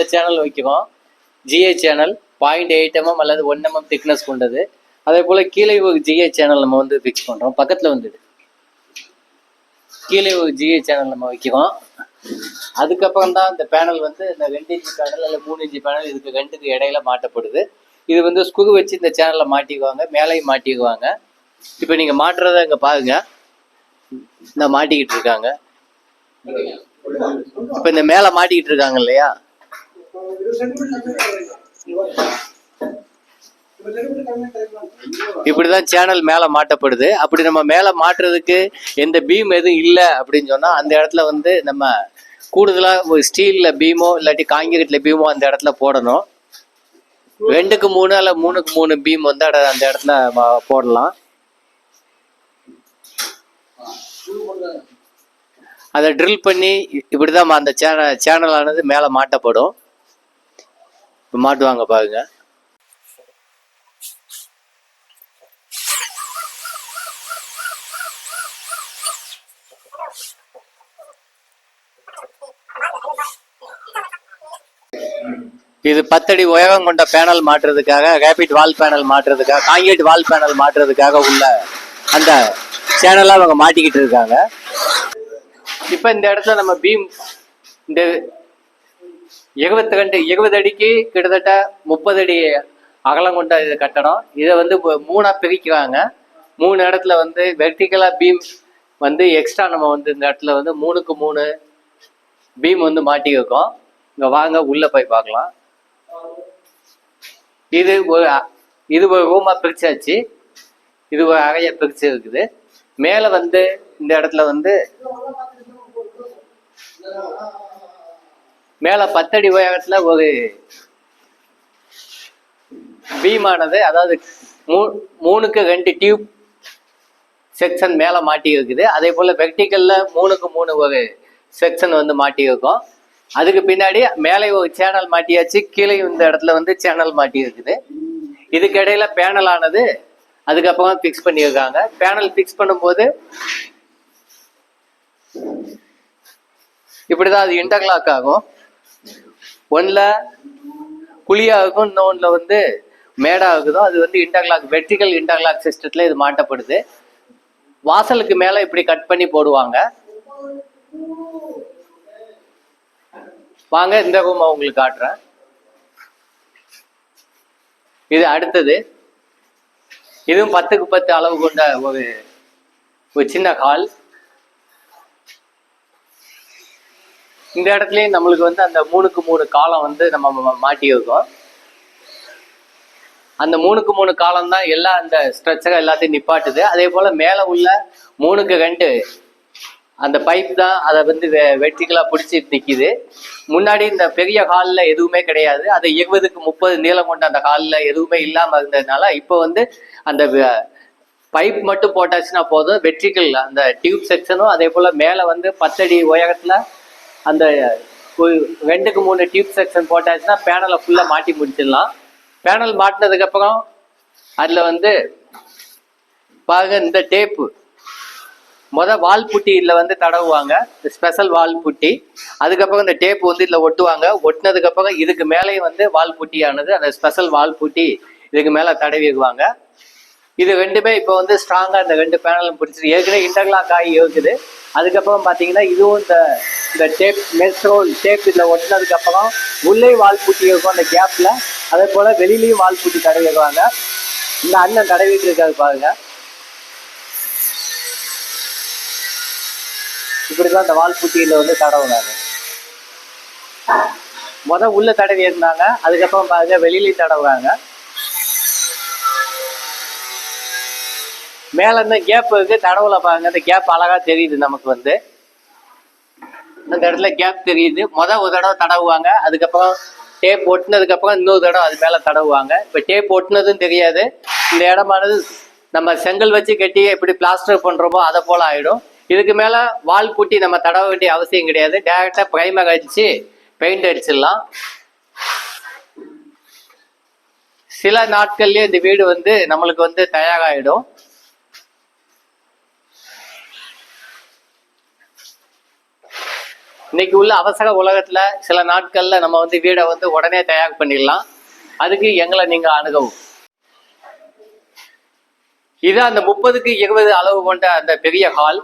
இந்த சேனல் வைக்கிறோம். GA channel point eight MM அல்லது ஒன் எம்எம் திக்னஸ் கொண்டது. அதே போல் கீழே ஒரு ஜிஏ சேனல் நம்ம வந்து ஃபிக்ஸ் பண்ணுறோம் பக்கத்தில் வந்துடு கீழே ஒரு ஜிஏ சேனல் நம்ம வைக்கிறோம். அதுக்கப்புறம் தான் இந்த பேனல் வந்து இந்த ரெண்டு இன்ச்சு பேனல் அல்ல மூணு இன்ச்சு பேனல் இதுக்கு ரெண்டுக்கு இடையில மாட்டப்படுது இது வந்து ஸ்குரு வச்சு இந்த சேனலில் மாட்டிக்குவாங்க. மேலேயும் மாட்டிக்குவாங்க. இப்போ நீங்கள் மாட்டுறத இங்கே பாருங்க. இந்த மாட்டிக்கிட்டு இருக்காங்க. இப்போ இந்த மேலே மாட்டிக்கிட்டு இருக்காங்க இல்லையா? இப்படிதான் சேனல் மேலே மாட்டப்படுது. அப்படி நம்ம மேலே மாட்டுறதுக்கு எந்த பீம் எதுவும் இல்லை அப்படின்னு சொன்னா அந்த இடத்துல வந்து நம்ம கூடுதலா ஒரு ஸ்டீல்ல பீமோ இல்லாட்டி காங்கிரீட்ல பீமோ அந்த இடத்துல போடணும். ரெண்டுக்கு மூணு அல்ல மூணுக்கு மூணு பீம் வந்து அட- அந்த இடத்துல போடலாம். அதை ட்ரில் பண்ணி இப்படிதான் அந்த சேனல் சேனலானது மேலே மாட்டப்படும். இப்ப மாட்டுவாங்க பாருங்க. இது பத்தடி உயரம் கொண்ட பேனல் மாற்றுறதுக்காக ரேபிட் வால் பேனல் மாற்றுறதுக்காக காங்கிரீட் வால் பேனல் மாற்றுறதுக்காக உள்ள அந்த சேனலா அவங்க மாட்டிக்கிட்டு இருக்காங்க. இப்ப இந்த இடத்துல நம்ம பீம் இந்த இருபத்தி ரெண்டு இருபது அடிக்கு கிட்டத்தட்ட முப்பது அடி அகலம் கொண்ட இது கட்டடம். இதை வந்து இப்போ பிரிக்கிறாங்க. மூணு இடத்துல வந்து வெர்டிகலாக பீம் வந்து எக்ஸ்ட்ரா நம்ம வந்து இந்த இடத்துல வந்து மூணுக்கு மூணு பீம் வந்து மாட்டி இங்கே வாங்க உள்ளே போய் பார்க்கலாம். இது ஒரு இது ஒரு ரூமாக பிரிச்சாச்சு. இது ஒரு அறையை பிரிச்சு இருக்குது. மேலே வந்து இந்த இடத்துல வந்து மேல பத்தடி உயரத்துல ஒரு பீமானது அதாவது மூ மூணுக்கு ரெண்டு டியூப் செக்ஷன் மேல மாட்டி இருக்குது அதே போல வெர்டிக்கல்ல மூணுக்கு மூணு ஒரு செக்ஷன் வந்து மாட்டி இருக்கும் அதுக்கு பின்னாடி மேலே ஒரு சேனல் மாட்டியாச்சு கீழே இந்த இடத்துல வந்து சேனல் மாட்டி இருக்குது இதுக்கு இடையில பேனல் ஆனது அதுக்கப்புறம் ஃபிக்ஸ் பண்ணியிருக்காங்க. பேனல் ஃபிக்ஸ் பண்ணும்போது இப்படிதான் அது இன்டர்லாக் ஆகும். ஒன்றில் குழியாகும் இருக்கும் இன்னொன்றில் வந்து மேடா இருக்குதோ அது வந்து இன்டர்லாக் வெர்டிக்கல் இன்டர்லாக் சிஸ்டத்தில் இது மாட்டப்படுது. வாசலுக்கு மேலே இப்படி கட் பண்ணி போடுவாங்க. வாங்க இந்த ரூம் உங்களுக்கு காட்டுறேன். இது அடுத்தது. இதுவும் பத்துக்கு பத்து அளவு கொண்ட ஒரு ஒரு சின்ன ஹால் இந்த இடத்துலயும் நம்மளுக்கு வந்து அந்த மூணுக்கு மூணு காலம் வந்து நம்ம மாட்டியிருக்கோம் மாட்டி இருக்கோம். அந்த மூணுக்கு மூணு காலம் தான் எல்லா அந்த ஸ்ட்ரக்சர் எல்லாத்தையும் நிப்பாட்டுது. அதே போல மேல உள்ள மூணுக்கு ரெண்டு அந்த பைப் தான் அதை வந்து வெ- வெர்டிகலா பிடிச்சி நிக்குது. முன்னாடி இந்த பெரிய ஹாலில் எதுவுமே கிடையாது. அது இருபதுக்கு முப்பது நீளம் கொண்ட அந்த ஹாலில் எதுவுமே இல்லாமல் இருந்ததுனால இப்போ வந்து அந்த பைப் மட்டும் போட்டாச்சுன்னா போதும். வெற்றிகள் அந்த டியூப் செக்ஷனும் அதே போல மேலே வந்து பத்தடி உயரத்துல அந்த ரெண்டுக்கு மூணு டியூப் செக்ஷன் போட்டாச்சுன்னா பேனலை ஃபுல்லாக மாட்டி முடிச்சிடலாம். பேனல் மாட்டினதுக்கப்புறம் அதில் வந்து பாருங்க இந்த டேப்பு முத வால் புட்டி இதில் வந்து தடவுவாங்க. ஸ்பெஷல் வால் புட்டி. அதுக்கப்புறம் இந்த டேப் வந்து இதில் ஒட்டுவாங்க. ஒட்டினதுக்கப்புறம் இதுக்கு மேலேயும் வந்து வால் புட்டியானது அந்த ஸ்பெஷல் வால் புட்டி இதுக்கு மேலே தடவிடுவாங்க இது ரெண்டுமே இப்போ வந்து ஸ்ட்ராங்காக இந்த ரெண்டு பேனலும் பிடிச்சிருக்கு ஏற்கனவே இன்டர்லாக் ஆகி இருக்குது அதுக்கப்புறம் பார்த்தீங்கன்னா இதுவும் இந்த இந்த டேப் மெஸ்ரோல் டேப் இதில் ஒட்டினதுக்கப்புறம் உள்ளே வால் பூட்டி இருக்கும் அந்த கேப்பில் அதே போல் வெளியிலையும் வால் பூட்டி தடவிடுவாங்க இந்த அண்ணன் தடவிட்டு இருக்காரு பாருங்க. இப்படிதான் அந்த வால் பூட்டியில் வந்து தடவுனாங்க மொதல் உள்ள தடவி இருந்தாங்க. அதுக்கப்புறம் பாருங்க வெளியிலையும் தடவுறாங்க. மேல இருந்து கேப் இருக்கு? தடவுல பாருங்க அந்த கேப் அழகா தெரியுது நமக்கு வந்து. அந்த இடத்துல கேப் தெரியுது. முத ஒரு தடவை தடவுவாங்க. அதுக்கப்புறம் டேப் ஒட்டினதுக்கு அப்புறம் இன்னொரு தடவை அது மேல தடவுவாங்க. இப்ப டேப் ஒட்டினதும் தெரியாது. இந்த இடமானது நம்ம செங்கல் வச்சு கட்டி எப்படி பிளாஸ்டர் பண்றோமோ அதை போல ஆயிடும். இதுக்கு மேல வால் பூட்டி நம்ம தடவ வேண்டிய அவசியம் கிடையாது. டேரக்டா பிரைமர் அடிச்சு பெயிண்ட் அடிச்சிடலாம். சில நாட்கள்லயே இந்த வீடு வந்து நம்மளுக்கு வந்து தயாராகிடும். இன்னைக்கு உள்ள அவசர உலகத்துல சில நாட்கள்ல நம்ம வந்து வீடை வந்து உடனே தயார் பண்ணிடலாம். அதுக்கு எங்களை நீங்க அணுகவும். இது அந்த முப்பதுக்கு இருபது அளவு கொண்ட அந்த பெரிய ஹால்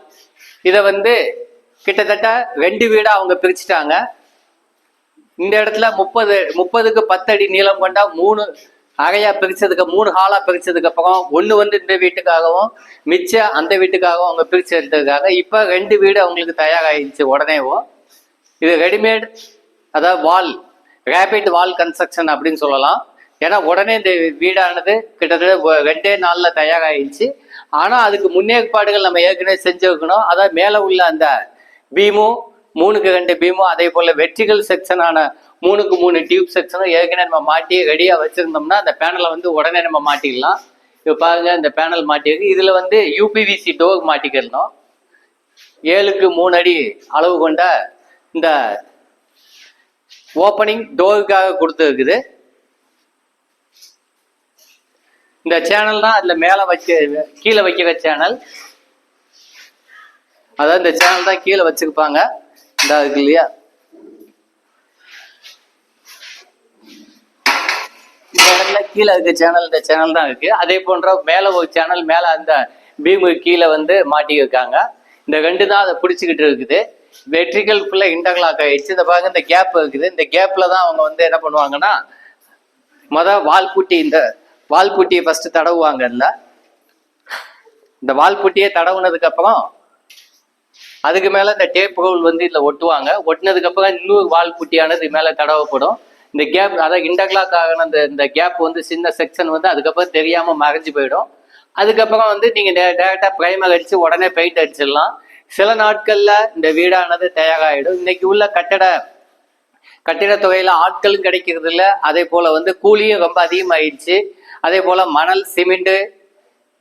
இதை வந்து கிட்டத்தட்ட ரெண்டு வீடா அவங்க பிரிச்சுட்டாங்க. இந்த இடத்துல முப்பது முப்பதுக்கு பத்தடி நீளம் கொண்ட மூணு அறையா பிரிச்சதுக்கு மூணு ஹாலா பிரிச்சதுக்கு அப்புறம் ஒன்று வந்து இந்த வீட்டுக்காகவும் மிச்சம் அந்த வீட்டுக்காகவும் அவங்க பிரிச்சு எடுத்ததுக்காக இப்போ ரெண்டு வீடு அவங்களுக்கு தயாராகிடுச்சு உடனேவும் இது ரெடிமேட் அதாவது வால் ரேபிட் வால் கன்ஸ்ட்ரக்ஷன் அப்படின்னு சொல்லலாம். ஏன்னா உடனே இந்த வீடானது கிட்டத்தட்ட ரெண்டே நாளில் தயாராகிடுச்சு ஆனால் அதுக்கு முன்னேற்பாடுகள் நம்ம ஏற்கனவே செஞ்சு வைக்கணும் அதாவது மேலே உள்ள அந்த பீமும் மூணுக்கு ரெண்டு பீமும் அதே போல் வெற்றிகள் செக்ஷனான மூணுக்கு மூணு டியூப் செக்ஷனும் ஏற்கனவே நம்ம மாட்டி ரெடியாக வச்சுருந்தோம்னா அந்த பேனலை வந்து உடனே நம்ம மாட்டிக்கலாம் இப்போ பாருங்க இந்த பேனல் மாட்டியிருக்கு. இதில் வந்து யூபிவிசி டோர் மாட்டிக்கிறணும். ஏழுக்கு மூணு அடி அளவு கொண்ட இந்த ஓப்பனிங் டோருக்காக கொடுத்துருக்குது. இந்த சேனல் தான் அதில் மேலே வச்சு கீழே வைக்கிற சேனல் அதாவது இந்த சேனல் தான் கீழே வச்சுருப்பாங்க. இந்த இருக்கு இல்லையா? இந்த கீழே இருக்க சேனல் இந்த சேனல் தான் இருக்கு. அதே போன்ற மேலே ஒரு சேனல் மேலே அந்த பீமு கீழே வந்து மாட்டியிருக்காங்க. இந்த ரெண்டு தான் அதை பிடிச்சிக்கிட்டு இருக்குது. வெட்ரிகல் ஃபுல்லாக இன்டர்லாக் ஆயிடுச்சு இந்த பாருங்க இந்த கேப் இருக்குது. இந்த கேப்பில் தான் அவங்க வந்து என்ன பண்ணுவாங்கன்னா மொதல் வால்புட்டி இந்த வால்புட்டியை ஃபஸ்ட்டு தடவுவாங்க இல்லை? இந்த வால்புட்டியை தடவுனதுக்கப்புறம் அதுக்கு மேல இந்த டேப் ரோல் வந்து இதில் ஒட்டுவாங்க. ஒட்டினதுக்கப்புறம் இன்னொரு வால்புட்டியானது மேலே மேல தடவப்படும். இந்த கேப் அதாவது இன்டர்லாக் ஆகின அந்த இந்த கேப் வந்து சின்ன செக்ஷன் வந்து அதுக்கப்புறம் தெரியாமல் மறைஞ்சு போயிடும். அதுக்கப்புறம் வந்து நீங்கள் டேரெக்டாக ப்ரைமர் அடித்து உடனே பெயிண்ட் அடிச்சிடலாம். சில நாட்கள்ல இந்த வீடானது தயாராகிடும். இன்னைக்கு உள்ள கட்டட கட்டிட தொகையில ஆட்களும் கிடைக்கிறது இல்ல அதே போல வந்து கூலியும் ரொம்ப அதிகமாயிடுச்சு அதே போல மணல் சிமெண்ட்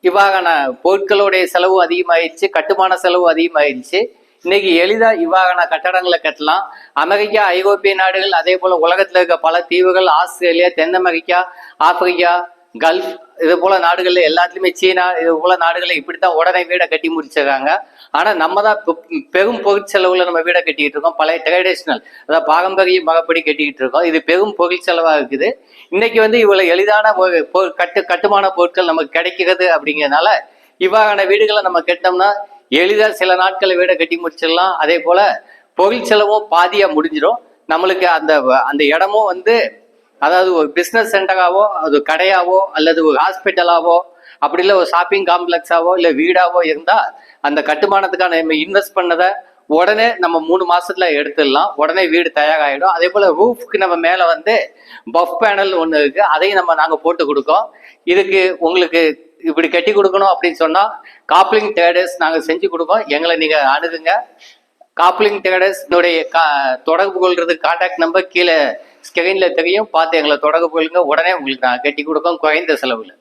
இவ்வாறான பொருட்களுடைய செலவு அதிகமாயிடுச்சு கட்டுமான செலவு அதிகமாயிடுச்சு இன்னைக்கு எளிதா இவ்வாறான கட்டடங்களை கட்டலாம். அமெரிக்கா ஐரோப்பிய நாடுகள் அதே போல உலகத்துல இருக்க பல தீவுகள் ஆஸ்திரேலியா தென் அமெரிக்கா ஆப்பிரிக்கா கல்ஃப் இது போல நாடுகள்ல எல்லாத்துலயுமே சீனா இது போல நாடுகள்ல இப்படித்தான் உடனே வீடை கட்டி முடிச்சிருக்காங்க. ஆனா நம்ம தான் பெ- பெரும் பொருட்செலவுல நம்ம வீடை கட்டிக்கிட்டு இருக்கோம். பழைய ட்ரெடிஷ்னல் அதாவது பாரம்பரிய மகப்படி கட்டிக்கிட்டு இருக்கோம். இது பெரும் பொருட்செலவா இருக்குது. இன்னைக்கு வந்து இவ்வளவு எளிதான கட்டு கட்டுமான பொருட்கள் நமக்கு கிடைக்கிறது அப்படிங்கிறதுனால இவ்வாறான வீடுகளை நம்ம கட்டினோம்னா எளிதா சில நாட்களை வீடை கட்டி முடிச்சிடலாம். அதே போல பொருள் செலவும் பாதியா முடிஞ்சிடும். நம்மளுக்கு அந்த அந்த இடமும் வந்து அதாவது ஒரு பிஸ்னஸ் சென்டராகவோ அது கடையாவோ அல்லது ஒரு ஹாஸ்பிட்டலாவோ அப்படி இல்லை ஒரு ஷாப்பிங் காம்ப்ளெக்ஸாவோ இல்லை வீடாவோ இருந்தால் அந்த கட்டுமானத்துக்கான நம்ம இன்வெஸ்ட் பண்ணதை உடனே நம்ம மூணு மாசத்துல எடுத்துடலாம். உடனே வீடு தயாராகிடும். அதே போல ரூஃப்க்கு நம்ம மேல வந்து பஃப் பேனல் ஒன்று இருக்கு. அதையும் நம்ம நாங்கள் போட்டு கொடுக்கோம் இதுக்கு உங்களுக்கு இப்படி கட்டி கொடுக்கணும் அப்படின்னு சொன்னா காப்ளிங் டேடர்ஸ் நாங்கள் செஞ்சு கொடுக்கோம் எங்களை நீங்க அணுகுங்க. காப்ளிங் டேடர்ஸ் என்னுடைய கா தொடர்பு கொள்றது கான்டாக்ட் நம்பர் கீழே ஸ்கிரீன்ல தெரியும் பார்த்து எங்களை தொடர்பு கொள்ளுங்க. உடனே உங்களுக்கு நான் கட்டி கொடுக்கோம் குறைந்த செலவுல.